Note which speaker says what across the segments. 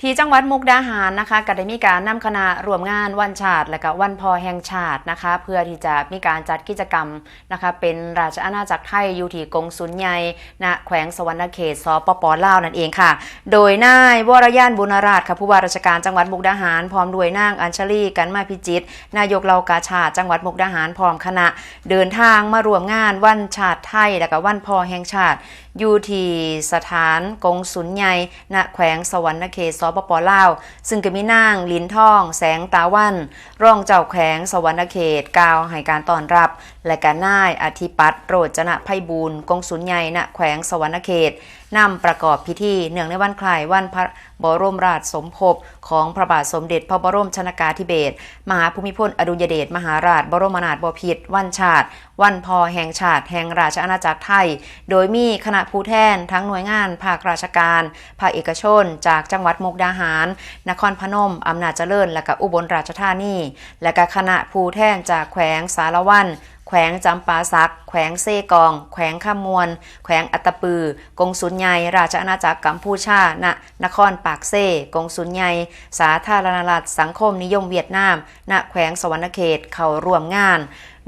Speaker 1: ที่จังหวัดมุกดาหารนะคะก็ได้มีการนำคณะรวมงานวันชาติ และก็วันพอแห่งชาตินะคะ เพื่อที่จะมีการจัดกิจกรรมนะคะ เป็นราชอาณาจักรไทยอยู่ที่กงสุลใหญ่ณแขวงสวรรณเขตสปปลาวนั่นเองค่ะ โดยนายวรยานบุญราชค่ะผู้ว่าราชการจังหวัดมุกดาหาร พร้อมด้วยนางอัญชลีกันมาพิจิต นายกเหล่ากาชาติจังหวัดมุกดาหารพร้อมคณะ เดินทางมารวมงานวันชาติไทย และก็วันพอแห่งชาติอยู่ที่สถานกงสุลใหญ่ณแขวงสวรรณเขตสปปลาว ซึ่งก็มีนางลินท่อง แสงตาวันรองเจ้าแขวงสวรรณเขตกาวให้การต้อนรับ และก็นายอธิปัตย์โรจนะไพบูลย์กงสุลใหญ่ณแขวงสวรรณเขตนำประกอบพิธีเนื่องในวันคล้ายวันพระบรมราชสมภพของพระบาทสมเด็จพระบรมชนากาธิเบศรมหาภูมิพลอดุลยเดชมหาราช บรมนาถบพิตรวันชาติ วันพอแห่งชาติแห่งราชอาณาจักรไทย โดยมีคณะผู้แทนทั้งหน่วยงานภาคราชการ ภาคเอกชน จากจังหวัดมกดาหาร นครพนม อำนาจเจริญ และก็อุบลราชธานี และก็คณะผู้แทนจากแขวงสารวันแขวงจำปาสัก แขวงเซกอง แขวงข้ามมวลแขวงอัตปือ กงสุลใหญ่ราชอาณาจักรกัมพูชาณนครปากเซ กงสุลใหญ่สาธารณรัฐสังคมนิยมเวียดนาม ณ แขวงสวรรณเขต เข้าร่วมงาน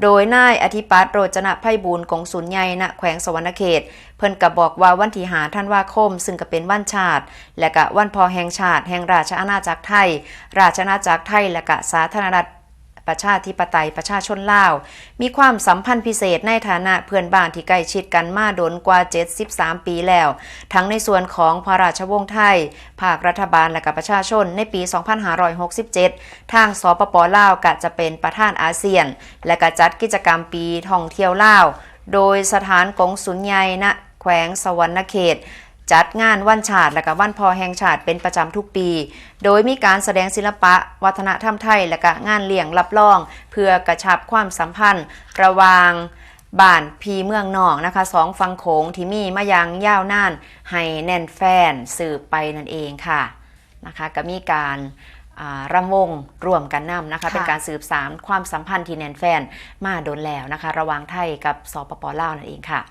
Speaker 1: โดยนายอธิปัตย์โรจนะไพบูลย์กงสุนใหญ่ณแขวงสวรรณเขต เพิ่นกะบอกว่าวันที่หาท่านว่าคม ซึ่งก็เป็นวันชาติ และกะวันพอแห่งชาติ แห่งราชอาณาจักรไทย ราชอาณาจักรไทยและกะสาธารณรัฐ ประชาธิปไตยประชาชนลาว มีความสัมพันธ์พิเศษในฐานะเพื่อนบ้านที่ใกล้ชิดกันมาโดนกว่า 73 ปีแล้ว ทั้งในส่วนของพระราชวงศ์ไทย ภาครัฐบาลและกับประชาชนในปี 2567 ทางสปปลาวกะจะเป็นประธานอาเซียน และกะจัดกิจกรรมปีท่องเที่ยวลาว โดยสถานกงสุลใหญ่ณแขวงสวรรณเขต จัดงานวันชาติและก็วันพอแห่งชาติเป็นประจำทุกปี โดยมีการแสดงศิลปะ วัฒนธรรมไทย และก็งานเลี้ยงรับรอง เพื่อกระชับความสัมพันธ์ ระหว่างบ้านพีเมืองนอกนะคะสองฟังโขงที่มีมายังยาวนาน ให้แน่นแฟนสืบไปนั่นเองค่ะนะคะก็มีการอ่ารำวงรวมกันนำนะคะ
Speaker 2: ค่ะ
Speaker 1: เป็นการสืบสานความสัมพันธ์ที่แน่นแฟนมาโดนแล้วนะคะ ระหว่างไทยกับสปปลาวนั่นเองค่ะ